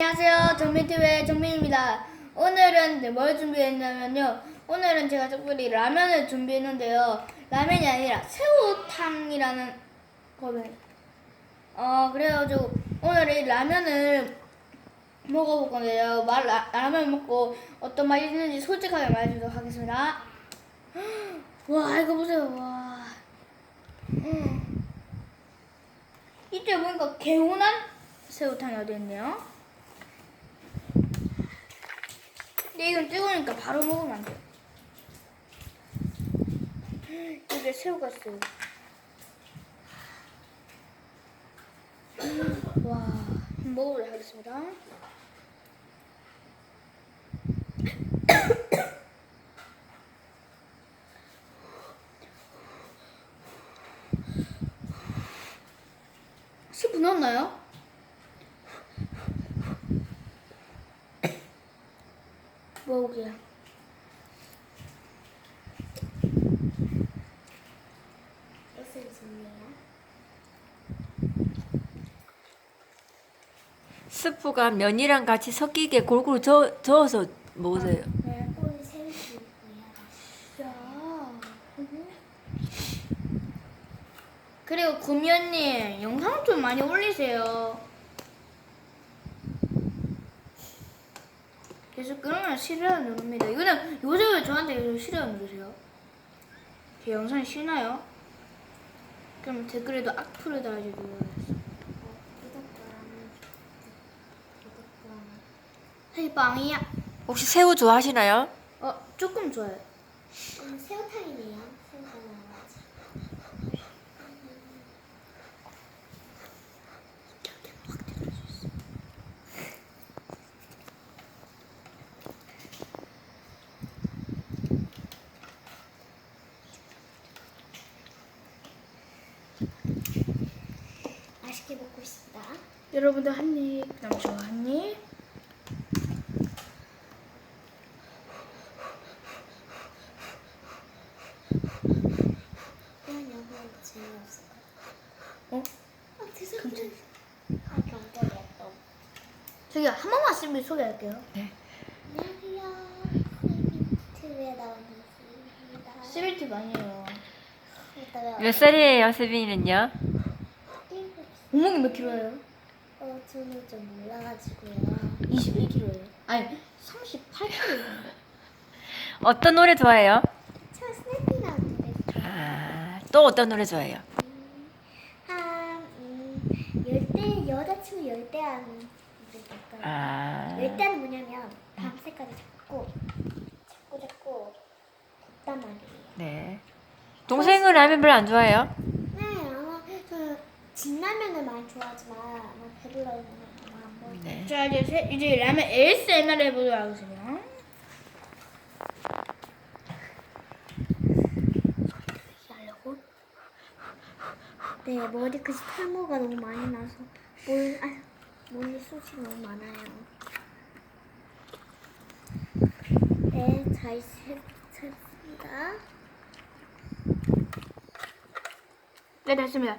안녕하세요. 정민TV의 정민입니다. 오늘은 네, 뭘 준비했냐면요. 오늘은 제가 특별히 라면을 준비했는데요. 라면이 아니라 새우탕이라는 거는. 어, 그래가지고 오늘 이 라면을 먹어볼 건데요. 말, 라, 라면 먹고 어떤 맛이 있는지 솔직하게 말해주도록 하겠습니다. 와, 이거 보세요. 와. 음. 이때 보니까 개운한 새우탕이 어디 있네요. 근데 이건 뜨거우니까 바로 먹으면 안 돼요. 이게 새우가 있어요. 와, 먹어보도록 하겠습니다. 스프 넣었나요? 먹어볼게요. 옷을. 스프가 면이랑 같이 섞이게 골고루 저, 저어서 먹으세요. 네. 있고요. 야. 그리고 구미언님 영상 좀 많이 올리세요. 계속 그러면 싫어요 누릅니다. 이거는 요새 왜 저한테 계속 싫어요 누르세요? 제 영상이 싫나요? 그럼 댓글에도 악플을 달아주고요. 어, 구독과 구독과 hey 빵이야. 혹시 새우 좋아하시나요? 어 조금 좋아요. 오늘 새우탕이네요. 새우가 나와가지고. 맛있게 먹고 싶다. 여러분들 한 입, 저한 입. 어? 아. 아, 경찰이야 또. 저기 한 번만 씹을 소개할게요. 안녕하세요. TV에 나오는 수입니다. 시빌팁 아니에요. 몇 살이에요, 세빈이는요? 몸무게 몇 킬로예요? 어, 저는 좀 몰라가지고요. 21킬로예요. 아니 38킬로예요. 어떤 노래 좋아해요? 저 스냅이라는 노래 아, 또 어떤 노래 좋아해요? 한 음, 열대 여자친구 열대하는 노래 아, 열대는 뭐냐면 밤새까지 잡고 잡고 잡고 덥단 말이에요. 네. 동생은 라면 별로 안 좋아해요? 네, 아마 저 진라면을 많이 좋아하지만 아마 배불러는 아마 안 먹어요. 네. 자 이제 세, 이제 라면 ASMR 해보도록 하겠습니다. 하려고? 네, 머리 끝이 탈모가 너무 많이 나서 뭘, 아, 머리 숱이 너무 많아요. 네, 잘 샜습니다. 네 됐습니다.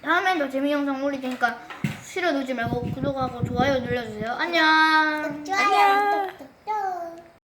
다음엔 더 재미 영상 올릴 테니까 싫어 누르지 말고 구독하고 좋아요 눌러주세요. 안녕. 좋아요,